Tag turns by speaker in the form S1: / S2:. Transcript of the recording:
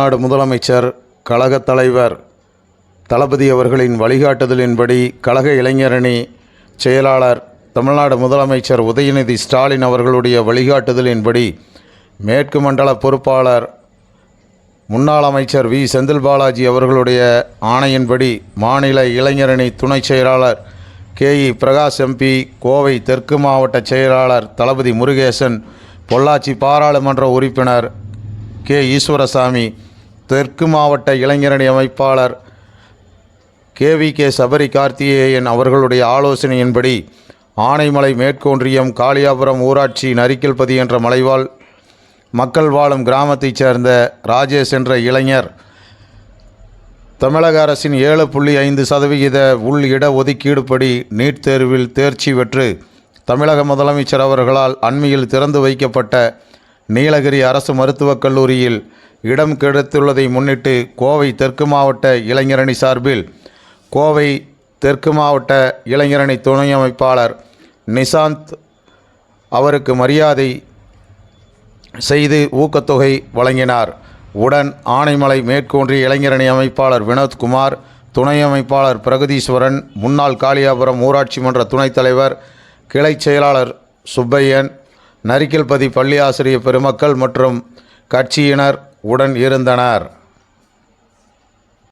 S1: நாடு முதலமைச்சர் கழகத் தலைவர் தளபதி அவர்களின் வழிகாட்டுதலின்படி கழக இளைஞரணி செயலாளர் தமிழ்நாடு முதலமைச்சர் உதயநிதி ஸ்டாலின் அவர்களுடைய வழிகாட்டுதலின்படி மேற்கு மண்டல பொறுப்பாளர் முன்னாள் அமைச்சர் வி. செந்தில் பாலாஜி அவர்களுடைய ஆணையின்படி மாநில இளைஞரணி துணைச் செயலாளர் K. E. Prakash MP Kovai தெற்கு மாவட்ட செயலாளர் தளபதி முருகேசன் பொள்ளாச்சி பாராளுமன்ற உறுப்பினர் கே. ஈஸ்வரசாமி தெற்கு மாவட்ட இளைஞரணி அமைப்பாளர் கேவி கே சபரி கார்த்திகேயன் அவர்களுடைய ஆலோசனையின்படி ஆனைமலை மேற்கொன்றியம் காளியாபுரம் ஊராட்சி நரிக்கல்பதி என்ற மலைவாழ் மக்கள் வாழும் கிராமத்தைச் சேர்ந்த ராஜேஷ் என்ற இளைஞர் தமிழக அரசின் ஏழு புள்ளி ஐந்து சதவிகித உள் இட ஒதுக்கீடுபடி நீட் தேர்வில் தேர்ச்சி பெற்று தமிழக முதலமைச்சர் அவர்களால் அண்மையில் திறந்து வைக்கப்பட்ட நீலகிரி அரசு மருத்துவக் கல்லூரியில் இடம் கிடைத்துள்ளதை முன்னிட்டு கோவை தெற்கு மாவட்ட இளைஞரணி சார்பில் கோவை தெற்கு மாவட்ட இளைஞரணி துணை அமைப்பாளர் நிசாந்த் அவருக்கு மரியாதை செய்து ஊக்கத்தொகை வழங்கினார். உடன் ஆனைமலை மேற்கொன்றிய இளைஞரணி அமைப்பாளர் வினோத்குமார் துணை அமைப்பாளர் பிரகதீஸ்வரன் முன்னாள் காளியாபுரம் ஊராட்சி மன்ற துணைத் தலைவர் கிளை செயலாளர் சுப்பையன் நரிக்கல்பதி பள்ளி ஆசிரியர் பெருமக்கள் மற்றும் கட்சியினர் உடன் இருந்தனர்.